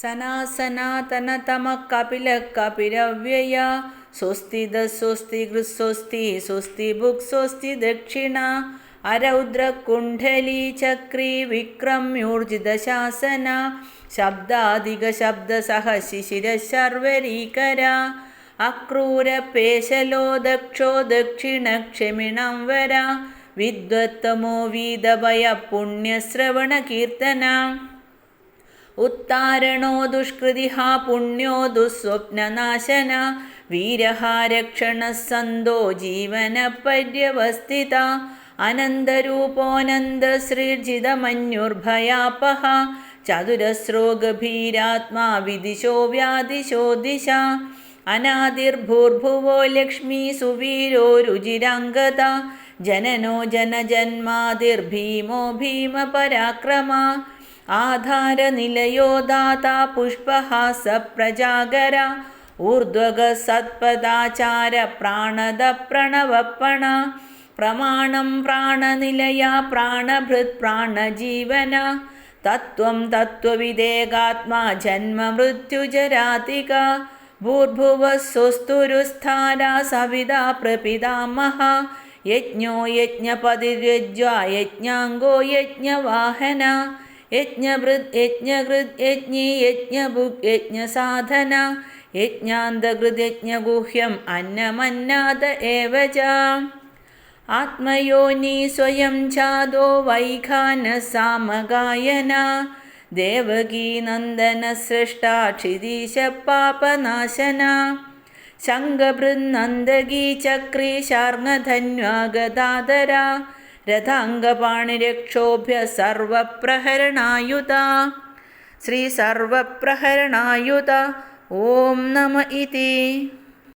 സനാസനാതനതമകപിലകപിരവ്യയ. സ്വസ്തിദ സ്വസ്തി ഗൃസ്വസ്തി സ്വസ്തി ഭുക് സ്വസ്തി ദക്ഷിണ. അരൗദ്രകുണ്ഡലീ ചക്രീ വിക്രമ്യൂർജിതശാസന ശബ്ദാധിക ശബ്ദസഹ ശിശിരശർവരീകര അക്രൂരപേശലോ ദക്ഷോ ദക്ഷിണക്ഷമിണം ഉത്താരണോ ദുഷ്കൃതിഃ പുണ്യോ ദുസ്വപ്നനാശന. വീരഹാരക്ഷണ സന്തോ ജീവന പര്യവസ്ഥിത അനന്തരൂപോऽനന്തസൃജിതമന്യുർഭയാപഹ ചതുരസ്രോ ഗഭീരാത്മാ വിദിശോ വ്യാദിശോ ദിശ. അനാദിർഭൂർഭുവോ ലക്ഷ്മി സുവീരോ രുചിരംഗത. ജനനോ ജനജന്മാതിർഭീമോ ഭീമപരാക്രമ. ആധാരനിലയോ ദാതാ പുഷ്പഹാസ പ്രജാഗര ഊർധ്വഗ സത്പദാചാര പ്രാണദ പ്രണവപ്പണ പ്രമാണം പ്രാണനിലയ പ്രാണഭൃത് പ്രാണജീവന തത്വം തത്വവിദേകാത്മാ ജന്മമൃത്യുജരാതിക ഭൂർഭുവ യജ്ഞാംഗോ സവിതാ യജ്ഞഭൃത് യജ്ഞകൃത് യജ്ഞി യജ്ഞഭുക് യജ്ഞസാധന യജ്ഞാന്തകൃത് യജ്ഞഗുഹ്യം അന്നമന്നാത ഏവച. ആത്മയോനി സ്വയം ഛാദോ വൈഖാനസാമഗായന ദേവകീ നന്ദന സൃഷ്ടാ ക്ഷിതീശ പാപനാശന ശംഖഭൃന്നന്ദഗീ ചക്രീ ശാർങ്ങധന്വാഗദാദര രഥാംഗപാണിരക്ഷോഭ്യ സർവപ്രഹരണായുധ. ശ്രീ സർവപ്രഹരണായുധ. ഓം നമ ഇതി.